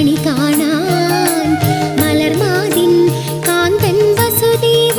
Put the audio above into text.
மணி கால